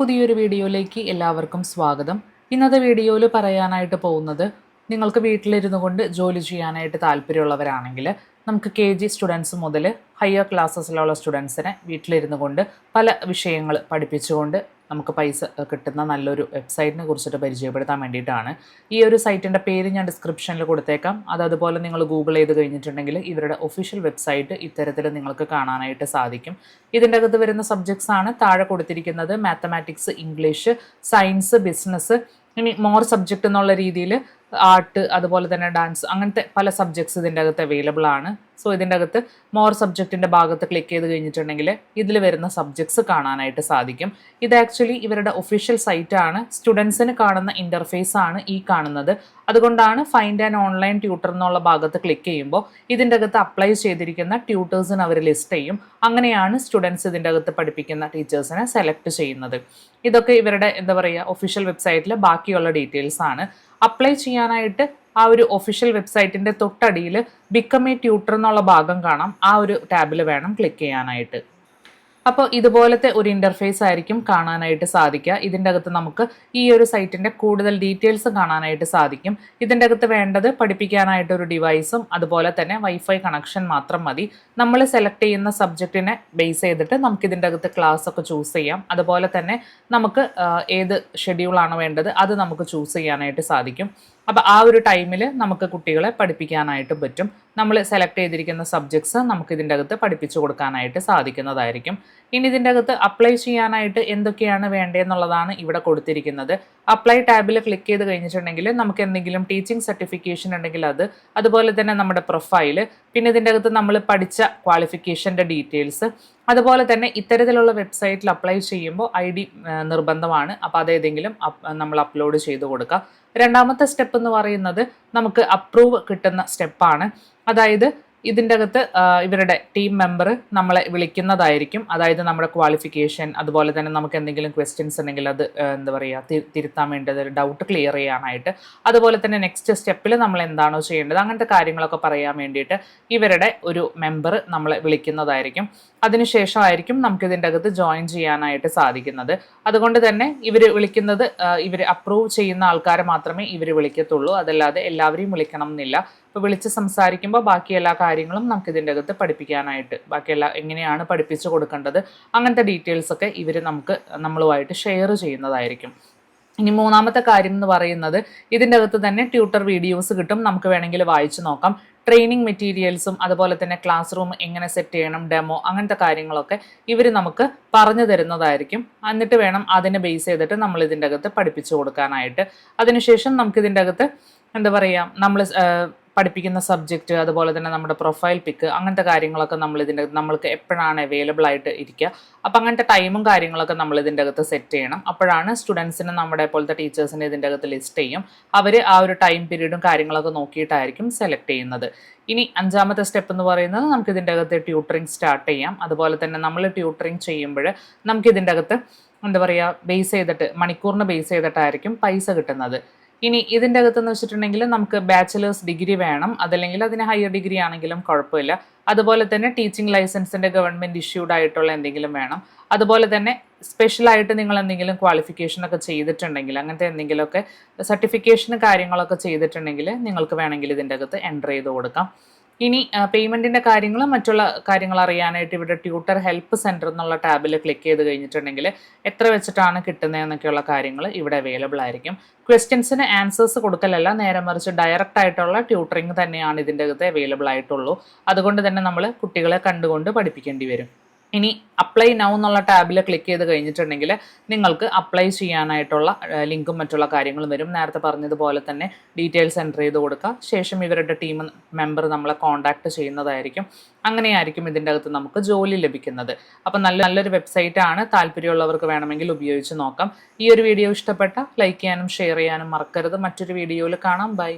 പുതിയൊരു വീഡിയോയിലേക്ക് എല്ലാവർക്കും സ്വാഗതം. ഇന്നത്തെ വീഡിയോയിൽ പറയാനായിട്ട് പോകുന്നത് നിങ്ങൾക്ക് വീട്ടിലിരുന്നു കൊണ്ട് ജോലി ചെയ്യാനായിട്ട് താല്പര്യമുള്ളവരാണെങ്കിൽ നമുക്ക് കെ ജി സ്റ്റുഡൻസ് മുതൽ ഹയർ ക്ലാസ്സസിലുള്ള സ്റ്റുഡൻസിനെ വീട്ടിലിരുന്നു കൊണ്ട് പല വിഷയങ്ങൾ പഠിപ്പിച്ചുകൊണ്ട് നമുക്ക് പൈസ കിട്ടുന്ന നല്ലൊരു വെബ്സൈറ്റിനെ കുറിച്ചിട്ട് പരിചയപ്പെടുത്താൻ വേണ്ടിയിട്ടാണ്. ഈ ഒരു സൈറ്റിന്റെ പേര് ഞാൻ ഡിസ്ക്രിപ്ഷനിൽ കൊടുത്തേക്കാം. അത് അതുപോലെ നിങ്ങൾ ഗൂഗിൾ ചെയ്ത് കഴിഞ്ഞിട്ടുണ്ടെങ്കിൽ ഇവരുടെ ഒഫീഷ്യൽ വെബ്സൈറ്റ് ഇത്തരത്തിൽ നിങ്ങൾക്ക് കാണാനായിട്ട് സാധിക്കും. ഇതിന്റെ അകത്ത് വരുന്ന സബ്ജക്ട്സ് ആണ് താഴെ കൊടുത്തിരിക്കുന്നത് മാത്തമാറ്റിക്സ് ഇംഗ്ലീഷ് സയൻസ് ബിസിനസ് ഇനി മോർ സബ്ജക്റ്റ് എന്നുള്ള രീതിയിൽ ആർട്ട് അതുപോലെ തന്നെ ഡാൻസ് അങ്ങനത്തെ പല സബ്ജക്ട്സ് ഇതിന്റെ അകത്ത് അവൈലബിൾ ആണ്. സോ ഇതിന്റെ അകത്ത് മോർ സബ്ജക്റ്റിന്റെ ഭാഗത്ത് ക്ലിക്ക് ചെയ്ത് കഴിഞ്ഞിട്ടുണ്ടെങ്കിൽ ഇതിൽ വരുന്ന സബ്ജക്ട്സ് കാണാനായിട്ട് സാധിക്കും. ഇത് ആക്ച്വലി ഇവരുടെ ഒഫീഷ്യൽ സൈറ്റ് ആണ്. സ്റ്റുഡൻസിന് കാണുന്ന ഇന്റർഫേസ് ആണ് ഈ കാണുന്നത്. അതുകൊണ്ടാണ് ഫൈൻഡ് ആൻഡ് ഓൺലൈൻ ട്യൂട്ടർ എന്നുള്ള ഭാഗത്ത് ക്ലിക്ക് ചെയ്യുമ്പോൾ ഇതിന്റെ അകത്ത് അപ്ലൈ ചെയ്തിരിക്കുന്ന ട്യൂട്ടേഴ്സിന് അവർ ലിസ്റ്റ് ചെയ്യും. അങ്ങനെയാണ് സ്റ്റുഡൻസ് ഇതിന്റെ അകത്ത് പഠിപ്പിക്കുന്ന ടീച്ചേഴ്സിനെ സെലക്ട് ചെയ്യുന്നത്. ഇതൊക്കെ ഇവരുടെ എന്താ പറയുക ഒഫീഷ്യൽ വെബ്സൈറ്റിൽ ബാക്കിയുള്ള ഡീറ്റെയിൽസ് ആണ്. അപ്ലൈ ചെയ്യാനായിട്ട് ആ ഒരു ഒഫീഷ്യൽ വെബ്സൈറ്റിന്റെ തൊട്ടടിയിൽ ബിക്കം എ ട്യൂട്ടർ എന്നുള്ള ഭാഗം കാണാം. ആ ഒരു ടാബിൽ വേണം ക്ലിക്ക് ചെയ്യാനായിട്ട്. അപ്പോൾ ഇതുപോലത്തെ ഒരു ഇന്റർഫേസ് ആയിരിക്കും കാണാനായിട്ട് സാധിക്കുക. ഇതിന്റെ അകത്ത് നമുക്ക് ഈ ഒരു സൈറ്റിന്റെ കൂടുതൽ ഡീറ്റെയിൽസ് കാണാനായിട്ട് സാധിക്കും. ഇതിന്റെ അകത്ത് വേണ്ടത് പഠിപ്പിക്കാനായിട്ട് ഒരു ഡിവൈസും അതുപോലെ തന്നെ വൈഫൈ കണക്ഷൻ മാത്രം മതി. നമ്മൾ സെലക്ട് ചെയ്യുന്ന സബ്ജക്റ്റിനെ ബേസ് ചെയ്തിട്ട് നമുക്ക് ഇതിന്റെ അകത്ത് ക്ലാസ് ഒക്കെ ചൂസ് ചെയ്യാം. അതുപോലെ തന്നെ നമുക്ക് ഏത് ഷെഡ്യൂളാണ് വേണ്ടത് അത് നമുക്ക് ചൂസ് ചെയ്യാനായിട്ട് സാധിക്കും. അപ്പോൾ ആ ഒരു ടൈമിൽ നമുക്ക് കുട്ടികളെ പഠിപ്പിക്കാനായിട്ട് പറ്റും. നമ്മൾ സെലക്ട് ചെയ്തിരിക്കുന്ന സബ്ജക്ട്സ് നമുക്ക് ഇതിന്റെ അകത്ത് പഠിപ്പിച്ചു കൊടുക്കാനായിട്ട് സാധിക്കുന്നതായിരിക്കും. ഇനി ഇതിന്റെ അകത്ത് അപ്ലൈ ചെയ്യാനായിട്ട് എന്തൊക്കെയാണ് വേണ്ടതെന്നുള്ളതാണ് ഇവിടെ കൊടുത്തിരിക്കുന്നത്. അപ്ലൈ ടാബിൽ ക്ലിക്ക് ചെയ്ത് കഴിഞ്ഞിട്ടുണ്ടെങ്കിൽ നമുക്ക് എന്തെങ്കിലും ടീച്ചിങ് സർട്ടിഫിക്കേഷൻ ഉണ്ടെങ്കിൽ അത് അതുപോലെ തന്നെ നമ്മുടെ പ്രൊഫൈൽ പിന്നെ ഇതിന്റെ അകത്ത് നമ്മൾ പഠിച്ച ക്വാളിഫിക്കേഷന്റെ ഡീറ്റെയിൽസ് അതുപോലെ തന്നെ ഇത്തരത്തിലുള്ള വെബ്സൈറ്റിൽ അപ്ലൈ ചെയ്യുമ്പോൾ ഐ ഡി നിർബന്ധമാണ്. അപ്പോൾ അതേതെങ്കിലും നമ്മൾ അപ്ലോഡ് ചെയ്ത് കൊടുക്കുക രണ്ടാമത്തെ സ്റ്റെപ്പ് എന്ന് പറയുന്നത് നമുക്ക് അപ്രൂവ് കിട്ടുന്ന സ്റ്റെപ്പാണ് അതായത് ഇതിന്റെ അകത്ത് ഇവരുടെ ടീം മെമ്പർ നമ്മളെ വിളിക്കുന്നതായിരിക്കും. അതായത് നമ്മുടെ ക്വാളിഫിക്കേഷൻ അതുപോലെ തന്നെ നമുക്ക് എന്തെങ്കിലും ക്വസ്റ്റ്യൻസ് ഉണ്ടെങ്കിൽ അത് എന്താ പറയുക തിരുത്താൻ വേണ്ടത് ഡൗട്ട് ക്ലിയർ ചെയ്യാനായിട്ട്. അതുപോലെ തന്നെ നെക്സ്റ്റ് സ്റ്റെപ്പിൽ നമ്മൾ എന്താണോ ചെയ്യേണ്ടത് അങ്ങനത്തെ കാര്യങ്ങളൊക്കെ പറയാൻ വേണ്ടിയിട്ട് ഇവരുടെ ഒരു മെമ്പർ നമ്മളെ വിളിക്കുന്നതായിരിക്കും. അതിനുശേഷമായിരിക്കും നമുക്ക് ഇതിന്റെ അകത്ത് ജോയിൻ ചെയ്യാനായിട്ട് സാധിക്കുന്നത്. അതുകൊണ്ട് തന്നെ ഇവർ വിളിക്കുന്നത് ഇവർ അപ്രൂവ് ചെയ്യുന്ന ആൾക്കാരെ മാത്രമേ ഇവർ വിളിക്കത്തുള്ളൂ. അതല്ലാതെ എല്ലാവരെയും വിളിക്കണം എന്നില്ല ഇപ്പോൾ വിളിച്ച് സംസാരിക്കുമ്പോൾ ബാക്കി എല്ലാ നമുക്ക് ഇതിന്റെ അകത്ത് പഠിപ്പിക്കാനായിട്ട് ബാക്കിയുള്ള എങ്ങനെയാണ് പഠിപ്പിച്ചു കൊടുക്കേണ്ടത് അങ്ങനത്തെ ഡീറ്റെയിൽസ് ഒക്കെ ഇവർ നമുക്ക് നമ്മളുമായിട്ട് ഷെയർ ചെയ്യുന്നതായിരിക്കും. ഇനി മൂന്നാമത്തെ കാര്യം എന്ന് പറയുന്നത് ഇതിന്റെ അകത്ത് തന്നെ ട്യൂട്ടർ വീഡിയോസ് കിട്ടും. നമുക്ക് വേണമെങ്കിൽ വായിച്ചു നോക്കാം. ട്രെയിനിങ് മെറ്റീരിയൽസും അതുപോലെ തന്നെ ക്ലാസ് റൂം എങ്ങനെ സെറ്റ് ചെയ്യണം ഡെമോ അങ്ങനത്തെ കാര്യങ്ങളൊക്കെ ഇവർ നമുക്ക് പറഞ്ഞു തരുന്നതായിരിക്കും. എന്നിട്ട് വേണം അതിനെ ബേസ് ചെയ്തിട്ട് നമ്മൾ ഇതിന്റെ അകത്ത് പഠിപ്പിച്ചു കൊടുക്കാനായിട്ട്. അതിനുശേഷം നമുക്ക് ഇതിന്റെ അകത്ത് എന്താ പറയുക നമ്മൾ പഠിപ്പിക്കുന്ന സബ്ജക്റ്റ് അതുപോലെ തന്നെ നമ്മുടെ പ്രൊഫൈൽ പിക്ക് അങ്ങനത്തെ കാര്യങ്ങളൊക്കെ നമ്മൾ ഇതിന്റെ നമ്മൾക്ക് എപ്പോഴാണ് അവൈലബിൾ ആയിട്ട് ഇരിക്കുക. അപ്പോൾ അങ്ങനത്തെ ടൈമും കാര്യങ്ങളൊക്കെ നമ്മൾ ഇതിന്റെ അകത്ത് സെറ്റ് ചെയ്യണം. അപ്പോഴാണ് സ്റ്റുഡൻസിന് നമ്മുടെ പോലത്തെ ടീച്ചേഴ്സിനെ ഇതിന്റെ അകത്ത് ലിസ്റ്റ് ചെയ്യും. അവർ ആ ഒരു ടൈം പീരീഡും കാര്യങ്ങളൊക്കെ നോക്കിയിട്ടായിരിക്കും സെലക്ട് ചെയ്യുന്നത്. ഇനി അഞ്ചാമത്തെ സ്റ്റെപ്പ് എന്ന് പറയുന്നത് നമുക്ക് ഇതിന്റെ അകത്ത് ട്യൂട്ടറിങ് സ്റ്റാർട്ട് ചെയ്യാം. അതുപോലെ തന്നെ നമ്മൾ ട്യൂട്ടറിങ് ചെയ്യുമ്പോൾ നമുക്ക് ഇതിന്റെ അകത്ത് എന്താ പറയുക ബേസ് ചെയ്തിട്ട് മണിക്കൂറിന് ബേസ് ചെയ്തിട്ടായിരിക്കും പൈസ കിട്ടുന്നത്. ഇനി ഇതിന്റെ അകത്തെന്ന് വെച്ചിട്ടുണ്ടെങ്കിൽ നമുക്ക് ബാച്ചിലേഴ്സ് ഡിഗ്രി വേണം. അതല്ലെങ്കിൽ അതിന് ഹയർ ഡിഗ്രി ആണെങ്കിലും കുഴപ്പമില്ല. അതുപോലെ തന്നെ ടീച്ചിങ് ലൈസൻസിന്റെ ഗവൺമെന്റ് ഇഷ്യൂഡ് ആയിട്ടുള്ള എന്തെങ്കിലും വേണം. അതുപോലെ തന്നെ സ്പെഷ്യലായിട്ട് നിങ്ങൾ എന്തെങ്കിലും ക്വാളിഫിക്കേഷൻ ഒക്കെ ചെയ്തിട്ടുണ്ടെങ്കിൽ അങ്ങനത്തെ എന്തെങ്കിലുമൊക്കെ സർട്ടിഫിക്കേഷന് കാര്യങ്ങളൊക്കെ ചെയ്തിട്ടുണ്ടെങ്കിൽ നിങ്ങൾക്ക് വേണമെങ്കിൽ ഇതിന്റെ അകത്ത് എന്റർ ചെയ്ത് കൊടുക്കാം. ഇനി പേയ്മെന്റിന്റെ കാര്യങ്ങളും മറ്റുള്ള കാര്യങ്ങൾ അറിയാനായിട്ട് ഇവിടെ ട്യൂട്ടർ ഹെൽപ്പ് സെന്റർ എന്നുള്ള ടാബിൽ ക്ലിക്ക് ചെയ്ത് കഴിഞ്ഞിട്ടുണ്ടെങ്കിൽ എത്ര വെച്ചിട്ടാണ് കിട്ടുന്നത് കിട്ടുന്നതെന്നൊക്കെയുള്ള കാര്യങ്ങൾ ഇവിടെ അവൈലബിൾ ആയിരിക്കും. ക്വസ്റ്റ്യൻസിന് ആൻസേഴ്സ് കൊടുക്കലല്ല നേരെ മറിച്ച് ഡയറക്റ്റ് ആയിട്ടുള്ള ട്യൂട്ടറിങ് തന്നെയാണ് ഇതിന്റെ അകത്ത് അവൈലബിൾ ആയിട്ടുള്ളൂ. അതുകൊണ്ട് തന്നെ നമ്മൾ കുട്ടികളെ കണ്ടുകൊണ്ട് പഠിപ്പിക്കേണ്ടി വരും. ഇനി അപ്ലൈ നൗ എന്നുള്ള ടാബിൽ ക്ലിക്ക് ചെയ്ത് കഴിഞ്ഞിട്ടുണ്ടെങ്കിൽ നിങ്ങൾക്ക് അപ്ലൈ ചെയ്യാനായിട്ടുള്ള ലിങ്കും മറ്റുള്ള കാര്യങ്ങളും വരും. നേരത്തെ പറഞ്ഞതുപോലെ തന്നെ ഡീറ്റെയിൽസ് എന്റർ ചെയ്ത് കൊടുക്കുക. ശേഷം ഇവരുടെ ടീം മെമ്പർ നമ്മളെ കോൺടാക്ട് ചെയ്യുന്നതായിരിക്കും. അങ്ങനെയായിരിക്കും ഇതിന്റെ അകത്ത് നമുക്ക് ജോലി ലഭിക്കുന്നത്. അപ്പം നല്ല നല്ലൊരു വെബ്സൈറ്റ് ആണ്. താല്പര്യമുള്ളവർക്ക് വേണമെങ്കിൽ ഉപയോഗിച്ച് നോക്കാം. ഈ ഒരു വീഡിയോ ഇഷ്ടപ്പെട്ട ലൈക്ക് ചെയ്യാനും ഷെയർ ചെയ്യാനും മറക്കരുത്. മറ്റൊരു വീഡിയോയിൽ കാണാം. ബൈ